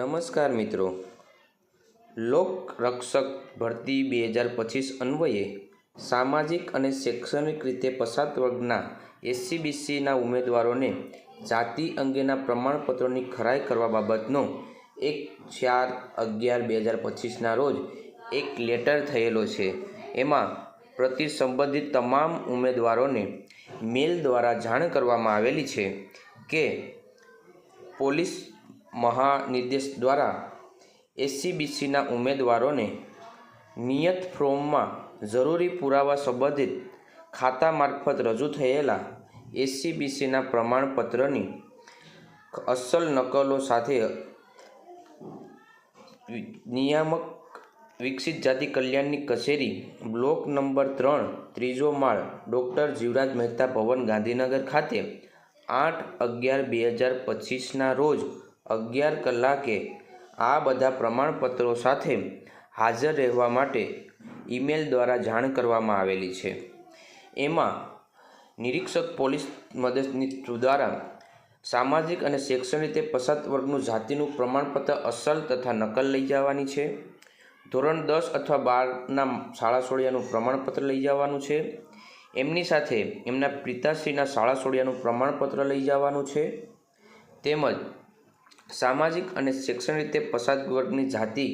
નમસ્કાર મિત્રો. લોક રક્ષક ભરતી બે હજાર પચીસ અન્વયે સામાજિક અને શૈક્ષણિક રીતે પસાર વર્ગના એસસીબીસીના ઉમેદવારોને જાતિ અંગેના પ્રમાણપત્રોની ખરાઈ કરવા બાબતનો એક ચાર અગિયાર બે હજાર પચીસના રોજ એક લેટર થયેલો છે. એમાં પ્રતિ સંબંધિત તમામ ઉમેદવારોને મેલ દ્વારા જાણ કરવામાં આવેલી છે કે પોલીસ મહાનિર્દેશ દ્વારા એસસીબીસીના ઉમેદવારોને નિયત ફોર્મમાં જરૂરી પુરાવા સંબંધિત ખાતા મારફત રજૂ થયેલા એસસીબીસીના પ્રમાણપત્રની અસલ નકલો સાથે નિયામક વિકસિત જાતિ કલ્યાણની કચેરી બ્લોક નંબર ત્રણ, ત્રીજો માળ, ડૉક્ટર જીવરાજ મહેતા ભવન ગાંધીનગર ખાતે આઠ અગિયાર બે હજાર પચીસના રોજ અગિયાર કલાકે આ બધા પ્રમાણપત્રો સાથે હાજર રહેવા માટે ઈમેલ દ્વારા જાણ કરવામાં આવેલી છે. એમાં નિરીક્ષક પોલીસ મદદની દ્વારા સામાજિક અને શૈક્ષણિક રીતે પસાત વર્ગનું જાતિનું પ્રમાણપત્ર અસલ તથા નકલ લઈ જવાની છે. ધોરણ દસ અથવા બારના શાળા સોળિયાનું પ્રમાણપત્ર લઈ જવાનું છે. એમની સાથે એમના પિતાશ્રીના શાળા સોળિયાનું પ્રમાણપત્ર લઈ જવાનું છે. તેમજ સામાજિક અને શૈક્ષણિક રીતે પછાત વર્ગની જાતિ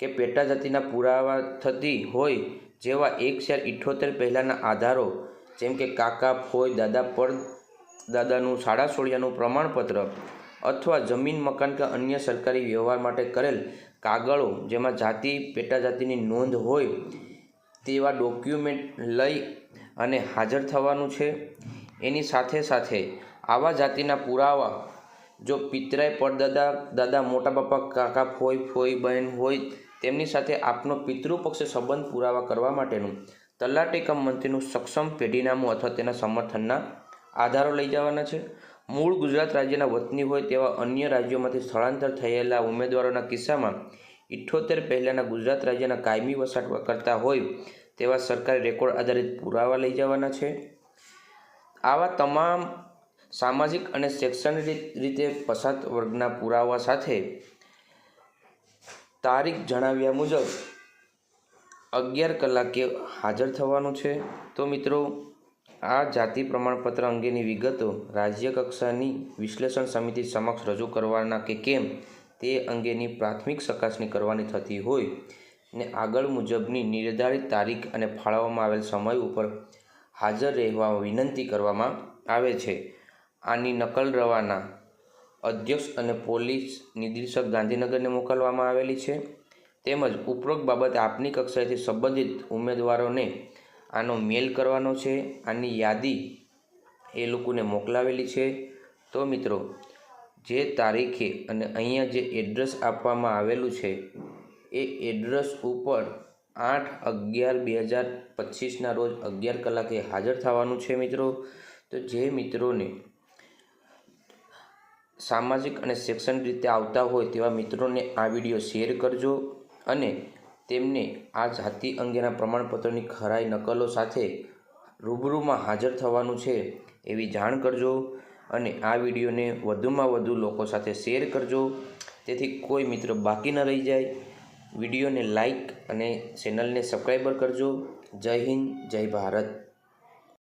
કે પેટા જાતિના પુરાવા થતી હોય જેવા એક હજાર ઇઠોતેર પહેલાંના આધારો, જેમ કે કાકા ફોય દાદા, પર દાદાનું શાળા સોળિયાનું પ્રમાણપત્ર અથવા જમીન, મકાન કે અન્ય સરકારી વ્યવહાર માટે કરેલ કાગળો જેમાં જાતિ પેટા જાતિની નોંધ હોય તેવા ડોક્યુમેન્ટ લઈ અને હાજર થવાનું છે. એની સાથે સાથે આવા જાતિના પુરાવા જો પિતરાય પરદાદા દાદા, મોટા બાપા કાકા, ફોઈ ફોઈ, બહેન હોય, તેમની સાથે આપનો પિતૃપક્ષે સંબંધ પુરાવા કરવા માટેનું તલાટી કમ મંત્રીનું સક્ષમ પેઢીનામું અથવા તેના સમર્થનના આધારો લઈ જવાના છે. મૂળ ગુજરાત રાજ્યના વતની હોય તેવા અન્ય રાજ્યોમાંથી સ્થળાંતર થયેલા ઉમેદવારોના કિસ્સામાં ઇઠ્ઠોતેર પહેલાંના ગુજરાત રાજ્યના કાયમી વસાટ કરતા હોય તેવા સરકારી રેકોર્ડ આધારિત પુરાવા લઈ જવાના છે. આવા તમામ સામાજિક અને શૈક્ષણિક રીતે પછાત વર્ગના પુરાવા સાથે તારીખ જણાવ્યા મુજબ અગિયાર કલાકે હાજર થવાનું છે. તો મિત્રો, આ જાતિ પ્રમાણપત્ર અંગેની વિગતો રાજ્ય કક્ષાની વિશ્લેષણ સમિતિ સમક્ષ રજૂ કરવાના કે કેમ તે અંગેની પ્રાથમિક ચકાસણી કરવાની થતી હોય ને આગળ મુજબની નિર્ધારિત તારીખ અને ફાળવવામાં આવેલ સમય ઉપર હાજર રહેવા વિનંતી કરવામાં આવે છે. આની નકલ રવાના અધ્યક્ષ અને પોલીસ નિદેશક ગાંધીનગરને મોકલવામાં આવેલી છે. તેમજ ઉપરોક્ત બાબતે આપની કક્ષાએથી સંબંધિત ઉમેદવારોને આનો મેલ કરવાનો છે. આની યાદી એ લોકોને મોકલાવેલી છે. તો મિત્રો, જે તારીખે અને અહીંયા જે એડ્રેસ આપવામાં આવેલું છે, એ એડ્રેસ ઉપર આઠ અગિયાર બે હજાર પચીસના રોજ અગિયાર કલાકે હાજર થવાનું છે મિત્રો. તો જે મિત્રોને સામાજિક અને શૈક્ષણિક રીતે આવતા હોય તેવા મિત્રોને આ વીડિયો શેર કરજો અને તેમને આ જાતિ અંગેના પ્રમાણપત્રોની ખરાઈ નકલો સાથે રૂબરૂમાં હાજર થવાનું છે એવી જાણ કરજો અને આ વિડીયોને વધુમાં વધુ લોકો સાથે શેર કરજો. તેથી કોઈ મિત્ર બાકી ન રહી જાય. વિડીયોને લાઈક અને ચેનલને સબસ્ક્રાઈબર કરજો. જય હિન્દ, જય ભારત.